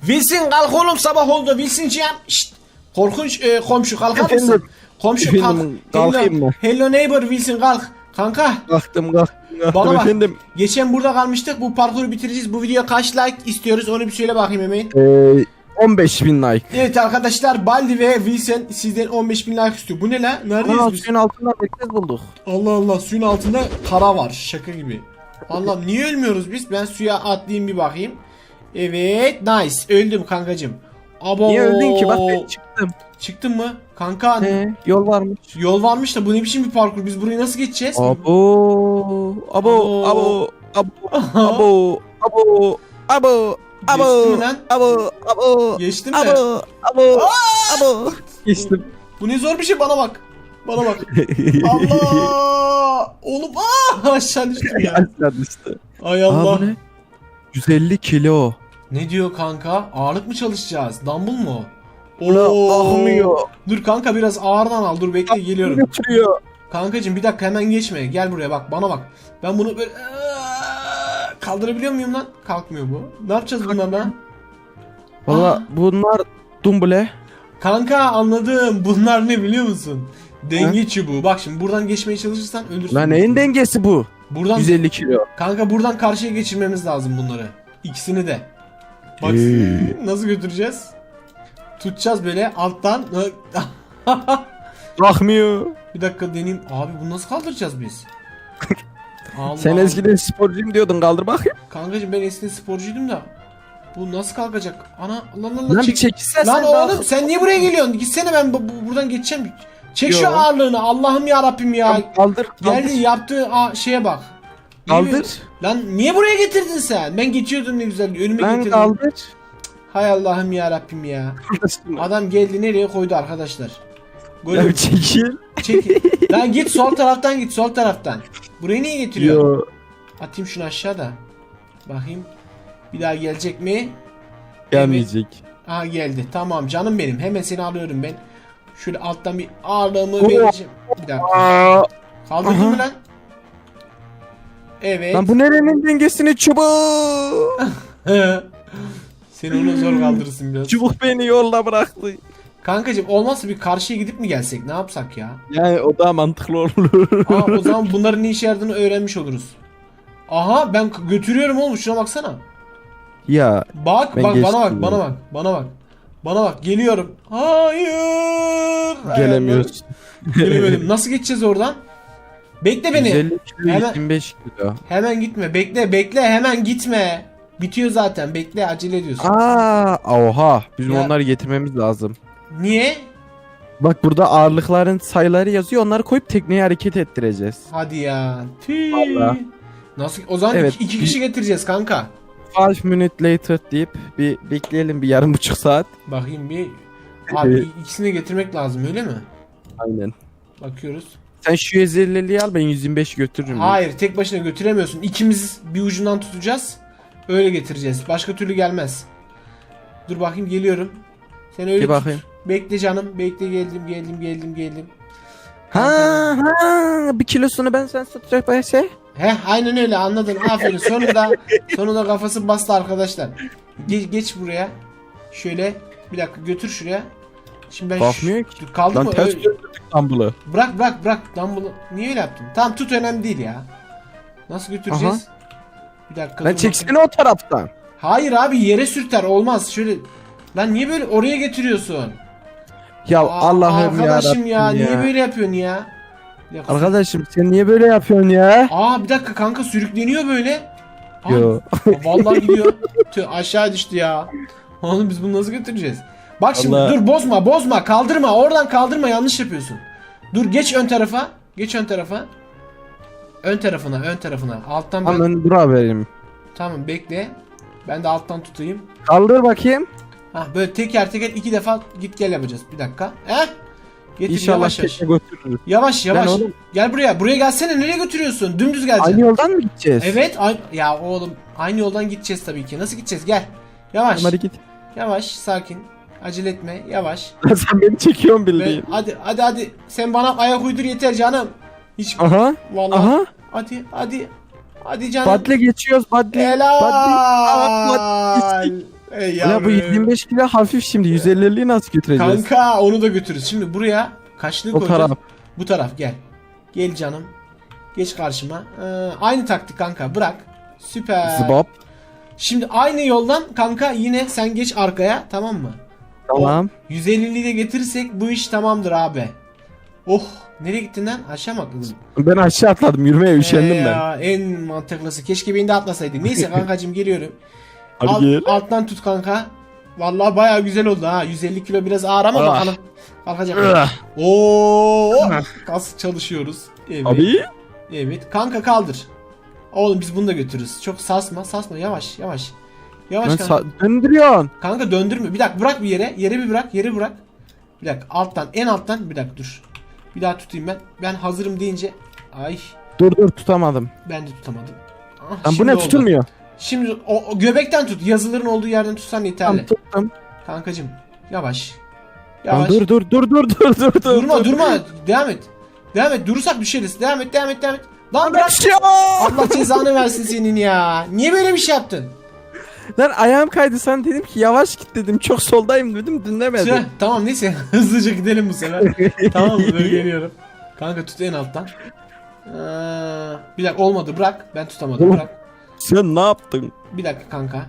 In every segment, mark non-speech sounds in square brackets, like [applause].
Wilson kalk oğlum sabah oldu Wilson'cığım. Şşt. Korkunç e, komşu kalkar mısın? Komşu kalk. Efendim, kalkayım hello, mı? hello neighbor Wilson kalk. Kanka Kalktım kalktım. Bana bak. efendim. geçen burada kalmıştık bu parkuru bitireceğiz. Bu videoya kaç like istiyoruz onu bir söyle bakayım hemen. Ee, 15 bin like. Evet arkadaşlar Baldi ve Wilson sizden 15 bin like istiyor. Bu ne la? Neredeyiz Aa, biz? suyun altından merkez bulduk. Allah Allah suyun altında kara var şaka gibi. Allah niye ölmüyoruz biz? Ben suya atlayayım bir bakayım. Evet nice öldüm kankacım. Abo. Niye öldün ki? Bak ben çıktım. Çıktın mı? Kanka He, yol varmış. yol varmış da bu ne biçim bir parkur? Biz burayı nasıl geçeceğiz? Abo. Abo. Abo. Abo. Abo. Abo. Abo. Abo. Lan? Abo. Abo. Geçtin mi? Abo. Abo. Abo. Geçtim. Bu ne zor bir şey bana bak. Bana bak. [laughs] Allah! Oğlum aa [laughs] aşağı düştüm ya. Aşağı düştü. Ay Aa, Allah. bu ne? 150 kilo. Ne diyor kanka? Ağırlık mı çalışacağız? Dumbbell mu? Ula ahmıyor. Dur kanka biraz ağırdan al. Dur bekle geliyorum. Götürüyor. Kankacım bir dakika hemen geçme. Gel buraya bak bana bak. Ben bunu böyle kaldırabiliyor muyum lan? Kalkmıyor bu. Ne yapacağız bunlarla? Valla Aa. bunlar dumbule. Kanka anladım. Bunlar ne biliyor musun? Denge çubuğu. Bak şimdi buradan geçmeye çalışırsan ölürsün. Lan neyin dengesi bu? Buradan 150 kilo. kanka buradan karşıya geçirmemiz lazım bunları. İkisini de. Bak nasıl götüreceğiz? Tutacağız böyle alttan. Bırakmıyor. [laughs] bir dakika deneyeyim. Abi bunu nasıl kaldıracağız biz? [laughs] Allah Sen eskiden sporcuyum diyordun kaldır bakayım. Kankacım ben eskiden sporcuydum da. Bu nasıl kalkacak? Ana lan lan lan. Lan bir çek- çekilsen Lan sen oğlum daha- sen niye buraya geliyorsun? Gitsene ben bu- bu- buradan geçeceğim. Çek şu Yo. ağırlığını. Allah'ım ya Rabbim ya. Tamam, kaldır kaldır. Geldi yaptığı a- şeye bak. Kaldır. Lan niye buraya getirdin sen? Ben geçiyordum ne güzel. Önüme Lan getirdin. kaldır. Hay Allah'ım ya Rabbim ya. Adam geldi nereye koydu arkadaşlar? Ya Böyle bir çekil. çek. [laughs] Lan git sol taraftan git sol taraftan. Burayı niye getiriyor? Yo. Atayım şunu aşağıda. Bakayım. Bir daha gelecek mi? Gelmeyecek. Aha geldi. Tamam canım benim. Hemen seni alıyorum ben. Şöyle alttan bir ağırlığımı vereceğim. Bir dakika. Kaldırdın mı lan? Evet. lan bu nerenin dengesini çubuk. [laughs] Seni onu zor kaldırırsın biraz. Çubuk beni yolda bıraktı. Kankacım olmazsa bir karşıya gidip mi gelsek? Ne yapsak ya? Yani o daha mantıklı olur. Aa, o [laughs] zaman bunların ne işe yaradığını öğrenmiş oluruz. Aha ben götürüyorum oğlum şuna baksana. ya Bak bak bana bak bana ya. bak bana bak. Bana bak geliyorum. Hayır. gelemiyoruz. Gelemedim. Nasıl geçeceğiz oradan? Bekle beni. 150 kilo Hemen- 25 kilo. Hemen gitme. Bekle bekle hemen gitme. Bitiyor zaten. Bekle acele ediyorsun. Aa, oha. Bizim Ya- onları getirmemiz lazım. Niye? Bak burada ağırlıkların sayıları yazıyor. Onları koyup tekneyi hareket ettireceğiz. Hadi ya. Tüh. Vallahi. Nasıl? O zaman Evet. iki, iki kişi getireceğiz kanka. 5 minute later deyip bir bekleyelim bir yarım buçuk saat. Bakayım bir. Abi ikisini getirmek lazım öyle mi? Aynen. Bakıyoruz. Sen şu 150'liyi al ben 125 götürürüm. Hayır tek başına götüremiyorsun. İkimiz bir ucundan tutacağız. Öyle getireceğiz. Başka türlü gelmez. Dur bakayım geliyorum. Sen öyle Bir tut. bakayım. Bekle canım. Bekle geldim geldim geldim geldim. Ha ha bir kilosunu ben sen tutacak şey. bayası. Heh aynen öyle anladın. Aferin. Sonunda sonunda kafası bastı arkadaşlar. Ge- geç buraya. Şöyle bir dakika götür şuraya. Şimdi ben şu- Bakmıyor ki. Kaldı Lan mı? ters Öyle- Dumble'ı. Bırak bırak bırak. Lan bunu niye öyle yaptın? Tamam tut önemli değil ya. Nasıl götüreceğiz? Bir dakika. Lan dur çeksene bakayım. o taraftan. Hayır abi yere sürter olmaz. Şöyle Lan niye böyle oraya getiriyorsun? Ya Aa, Allah'ım ya. Arkadaşım ya, niye böyle yapıyorsun ya? Dakika. Arkadaşım sen niye böyle yapıyorsun ya? Aa bir dakika kanka sürükleniyor böyle. Aa, Yo. Vallahi [laughs] gidiyor. Tüh aşağı düştü ya. Oğlum biz bunu nasıl götüreceğiz? Bak şimdi Allah. dur bozma bozma kaldırma oradan kaldırma yanlış yapıyorsun. Dur geç ön tarafa. Geç ön tarafa. Ön tarafına ön tarafına. Alttan ben... Hemen dura vereyim. Tamam bekle. Ben de alttan tutayım. Kaldır bakayım. Hah böyle teker teker iki defa git gel yapacağız. Bir dakika. He? Getir İnşallah yavaş yavaş. tekne götürürüz. Yavaş yavaş. Lan oğlum- Gel buraya. Buraya gelsene. Nereye götürüyorsun? Dümdüz geleceksin. Aynı yoldan mı gideceğiz? Evet. ay- ya oğlum aynı yoldan gideceğiz tabii ki. Nasıl gideceğiz? Gel. Yavaş. Tamam, Hadi git. Yavaş, sakin. Acele etme. Yavaş. [laughs] Sen beni çekiyorsun bildiğin. hadi hadi hadi. Sen bana ayak uydur yeter canım. Hiç Aha. vallahi. Aha. Hadi hadi. Hadi canım. Badle geçiyoruz Badle. Helal. Badle. Ey Ya bu yavrum. 25 kilo hafif şimdi 150'liği nasıl götüreceğiz? Kanka onu da götürürüz. Şimdi buraya kaçlığı o koyacağız? taraf. Bu taraf gel. Gel canım. Geç karşıma. Ee, aynı taktik kanka bırak. Süper. Zıbap. Şimdi aynı yoldan kanka yine sen geç arkaya tamam mı? Tamam. 150'liği de getirirsek bu iş tamamdır abi. Oh nereye gittin lan? Aşağı mı atladın? Ben aşağı atladım yürümeye üşendim Ee ben. ya, En mantıklısı. Keşke beni de atlasaydın. Neyse [laughs] kankacım geliyorum. Hadi Alt- gel. alttan tut kanka. Vallahi bayağı güzel oldu ha. 150 kilo biraz ağır ama Ah. bakalım. Kalkacak. mı? Oo! Kas çalışıyoruz. Evet. Abi. Evet. Kanka kaldır. Oğlum biz bunu da götürürüz. Çok sasma, sasma. Yavaş, yavaş. Yavaş Lan kanka. döndürüyorsun. Kanka döndürme. Bir dakika bırak bir yere. Yere bir bırak, yere bırak. Bir dakika alttan, en alttan bir dakika dur. Bir daha tutayım ben. Ben hazırım deyince ay Dur dur tutamadım. ben de tutamadım. Ah, Lan bu ne oldu. tutulmuyor. Şimdi o, o göbekten tut. Yazıların olduğu yerden tutsan yeterli. Tamam tuttum. Kankacım yavaş. Lan Yavaş. dur dur dur dur dur dur dur. durma dur. durma. Devam et. Devam et. Durursak düşeriz. Devam et, devam et, devam et. Lan bırak. Allah cezanı versin senin ya. Niye böyle bir şey yaptın? Lan ayağım kaydı sen dedim ki yavaş git dedim. Çok soldayım dedim dinlemedin. tamam neyse [laughs] hızlıca gidelim bu sefer. [laughs] tamam mı? Böyle geliyorum. Kanka tut en alttan. Ee, bir dakika olmadı bırak. Ben tutamadım bırak. Sen ne yaptın? Bir dakika kanka.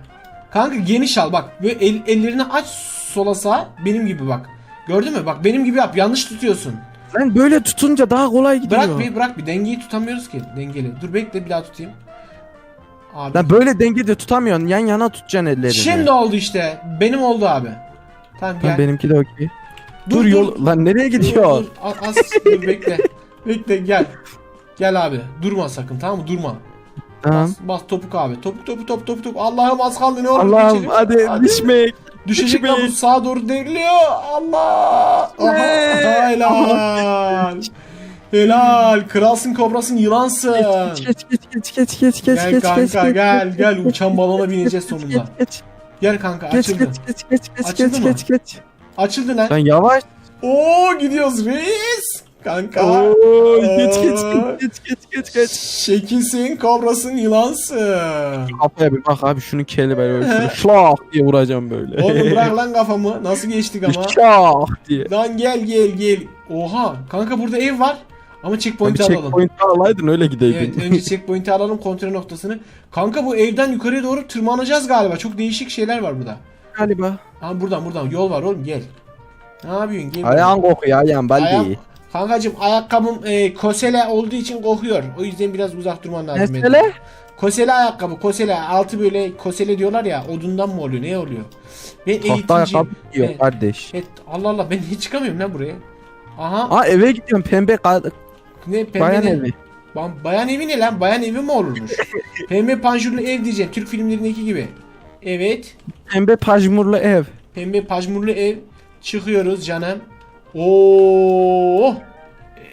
Kanka geniş al bak. Böyle el, ellerini aç sola sağa benim gibi bak. Gördün mü? Bak benim gibi yap. Yanlış tutuyorsun. Lan böyle tutunca daha kolay gidiyor. Bırak bir bırak bir dengeyi tutamıyoruz ki dengeli. Dur bekle bir daha tutayım. Abi. Lan böyle dengede tutamıyorsun. Yan yana tutacaksın ellerini. Şimdi oldu işte. Benim oldu abi. Tamam gel. Lan benimki de okey. Dur, yol. Lan nereye gidiyor? Dur, dur, az, az dur bekle. Bekle gel. Gel abi. Durma sakın tamam mı? Durma. Tamam. Bas, bas topuk abi. Topuk topuk topuk topuk topuk. Allah'ım az kaldı ne olur Allah'ım geçelim. hadi, düşmek. Düşecek lan bu sağa doğru devriliyor. Allah. Aha, helal. Helal. Kralsın kobrasın yılansın. Geç geç geç geç geç geç geç Gel geç kanka geç gel geç, gel geç, uçan balona bineceğiz sonunda. Geç geç Gel kanka geç açıldı. geç geç geç geç Açıldı geç mı? geç geç. Açıldı lan. Lan yavaş. Oo gidiyoruz reis. Kanka. Oo, geç geç geç geç geç geç. Şekilsin, kobrasın, yılansın. Kafaya bir bak abi şunun keli böyle şunu şlak diye vuracağım böyle. Oğlum bırak lan kafamı. Nasıl geçtik ama? Şlak diye. Lan gel gel gel. Oha kanka burada ev var. Ama checkpoint'i alalım. checkpoint alaydın öyle gideydin. Evet önce checkpoint'i alalım kontrol noktasını. Kanka bu evden yukarıya doğru tırmanacağız galiba. Çok değişik şeyler var burada. Galiba. Ha buradan buradan yol var oğlum gel. Ne yapıyorsun gel. Ayağın kokuyor ayağın baldi. Ayağım- Kankacım ayakkabım e, kosele olduğu için kokuyor. O yüzden biraz uzak durman lazım. benim. Mesele? Kosele ayakkabı, kosele. Altı böyle kosele diyorlar ya. Odundan mı oluyor? Ne oluyor? Ben Tahta ayakkabı giyiyor Evet. kardeş. Evet, Allah Allah ben hiç çıkamıyorum lan buraya. Aha. Aa eve gidiyorum pembe ne pembe bayan ne? evi. Ba- bayan evi ne lan? Bayan evi mi olurmuş? [laughs] pembe panjurlu ev diyeceğim. Türk filmlerindeki gibi. Evet. Pembe pajmurlu ev. Pembe pajmurlu ev. Çıkıyoruz canım. Oo!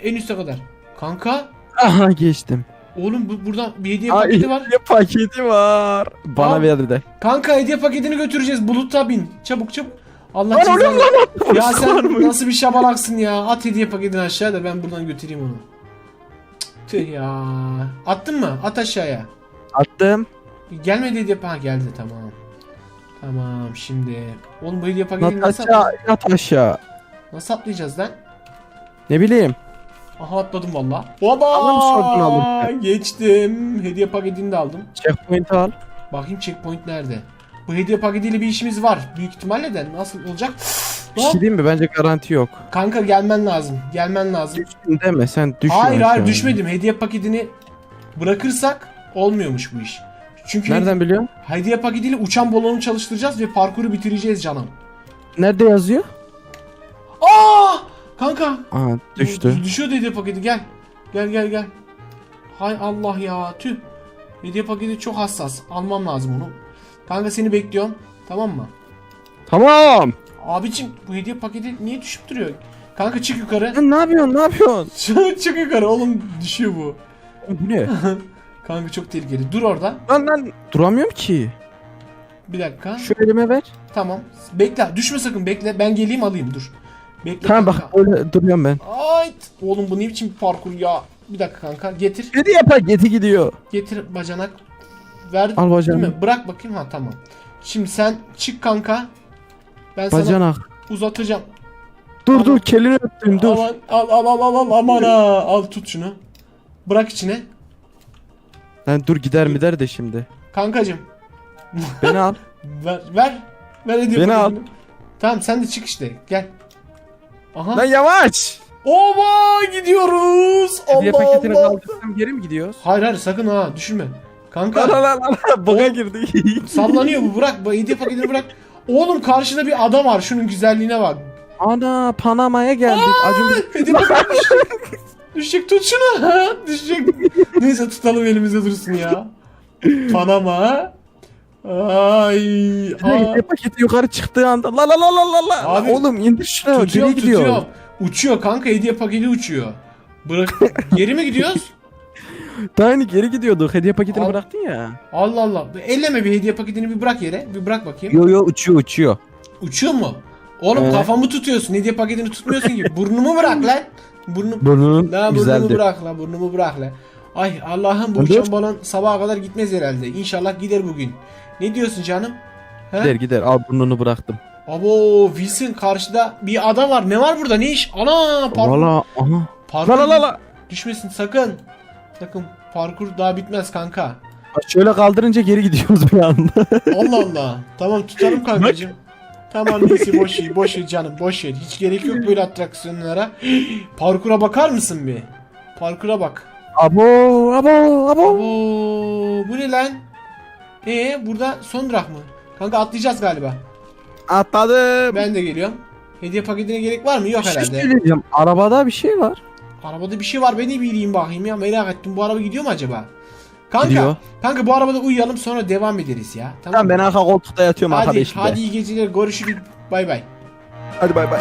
En üste kadar. Kanka. Aha geçtim. Oğlum bu, burada bir hediye Aa paketi var. hediye paketi var. Bana Aa. verdi de. Kanka hediye paketini götüreceğiz. Bulutta bin. Çabuk çabuk. Allah Lan cezanı. oğlum lan Ya sen nasıl bir şabalaksın ya. At hediye paketini aşağıya da ben buradan götüreyim onu. Tüh ya. Attın mı? At aşağıya. Attım. Gelmedi hediye paketi. geldi tamam. Tamam şimdi. Oğlum bu hediye paketini nasıl, Natasha yat aşağı. nasıl atlayacağız lan? Ne bileyim. Aha atladım valla. Baba! Sordun alırken. Geçtim. Hediye paketini de aldım. Checkpoint al. Bakayım checkpoint nerede? Bu hediye paketiyle bir işimiz var. Büyük ihtimalle de nasıl olacak? Bir şey diyeyim mi? Bence garanti yok. Kanka gelmen lazım. Gelmen lazım. Düştün deme sen düşüyorsun hayır hayır düşmedim. Hediye paketini bırakırsak olmuyormuş bu iş. Çünkü Nereden biliyorsun? hediye paketiyle uçan balonu çalıştıracağız ve parkuru bitireceğiz canım. Nerede yazıyor? Aa! Kanka. Aa düştü. Dü- Düşüyor hediye paketi gel. Gel gel gel. Hay Allah ya tüh. Hediye paketi çok hassas. Almam lazım onu. Kanka seni bekliyorum. Tamam mı? Tamam. Abicim bu hediye paketi niye düşüp duruyor? Kanka çık yukarı. Lan ne yapıyorsun? Ne yapıyorsun? [laughs] çık yukarı oğlum düşüyor bu. Bu ne? [laughs] Kanka çok tehlikeli. Dur orada. lan lan duramıyorum ki. Bir dakika. Şu elime ver. Tamam. Bekle. Düşme sakın. Bekle. Ben geleyim alayım. Dur. Bekle Tamam kanka. bak böyle duruyorum ben. Ayt. Oğlum bu ne biçim bir parkur ya? Bir dakika kanka. Getir. Hediye paketi gidiyor. Getir bacanak. Ver. Al mi? Bırak bakayım. Ha tamam. Şimdi sen çık kanka. Ben sana Bacanak. uzatacağım. Dur dur kelini öptüm dur. Aman al al al al al aman ha. Al tut şunu. Bırak içine. Lan dur gider mi der de şimdi. Kankacım Beni al. [laughs] ver ver. Ver hediye Beni paketini. Tamam sen de çık işte. Gel. Aha. Lan yavaş. Ova gidiyoruz. Hediye Allah paketini Allah. kaldırsam geri mi gidiyoruz? Hayır hayır sakın ha düşürme. Lan Kanka lan lan lan baka girdi. [laughs] sallanıyor bu bırak. Hediye paketini bırak. Oğlum karşıda bir adam var. Şunun güzelliğine bak. Ana Panama'ya geldik. Acun Hediye paketi düşecek. Düşecek tut şunu. [laughs] Düşecek. Neyse tutalım elimizde dursun ya. Panama. Ay. Hediye paketi yukarı çıktığı anda la la la la la la. Abi, Oğlum indir şunu. Tutuyorum Geri gidiyor. tutuyorum. Uçuyor kanka hediye paketi uçuyor. Bırak. Geri mi gidiyoruz? Daha geri gidiyorduk. Hediye paketini Al. bıraktın ya. Allah Allah. Elleme bir hediye paketini bir bırak yere. Bir bırak bakayım. Yo yo uçuyor uçuyor. Uçuyor mu? Oğlum Evet. kafamı tutuyorsun. Hediye paketini tutmuyorsun ki. [laughs] Burnumu bırak lan. Burnu... Burnun La burnumu güzeldi. bırak la burnumu bırak la. Ay Allah'ım bu Dur. uçan balon sabaha kadar gitmez herhalde. İnşallah gider bugün. Ne diyorsun canım? He? Gider gider. Al burnunu bıraktım. Abo Wilson karşıda bir adam var. Ne var burada? Ne iş? Ana parkur. Valla aha. parkur. La la la la. Düşmesin sakın. Sakın. Parkur daha bitmez kanka. Şöyle kaldırınca geri gidiyoruz bir anda. [laughs] Allah Allah. Tamam tutalım kankacığım. Tamam neyse boş ver, boş ver canım boş ver. Hiç gerek yok böyle atraksiyonlara. Parkura bakar mısın bir? Parkura bak. abo abo abo. Oo, bu ne lan? Ee burada son durak mı? Kanka atlayacağız galiba. Atladım. Ben de geliyorum. Hediye paketine gerek var mı? Yok Bir şey herhalde. söyleyeceğim. Arabada bir şey var. Arabada bir şey var. Ben de bir ineyim bakayım ya. Merak ettim. Bu araba gidiyor mu acaba? Kanka. Gidiyor. Kanka bu arabada uyuyalım sonra devam ederiz ya. Tamam Tamam ben arka koltukta yatıyorum Hadi, arkadaşlar. hadi iyi geceler. Görüşürüz. Bay bay. Hadi bay bay.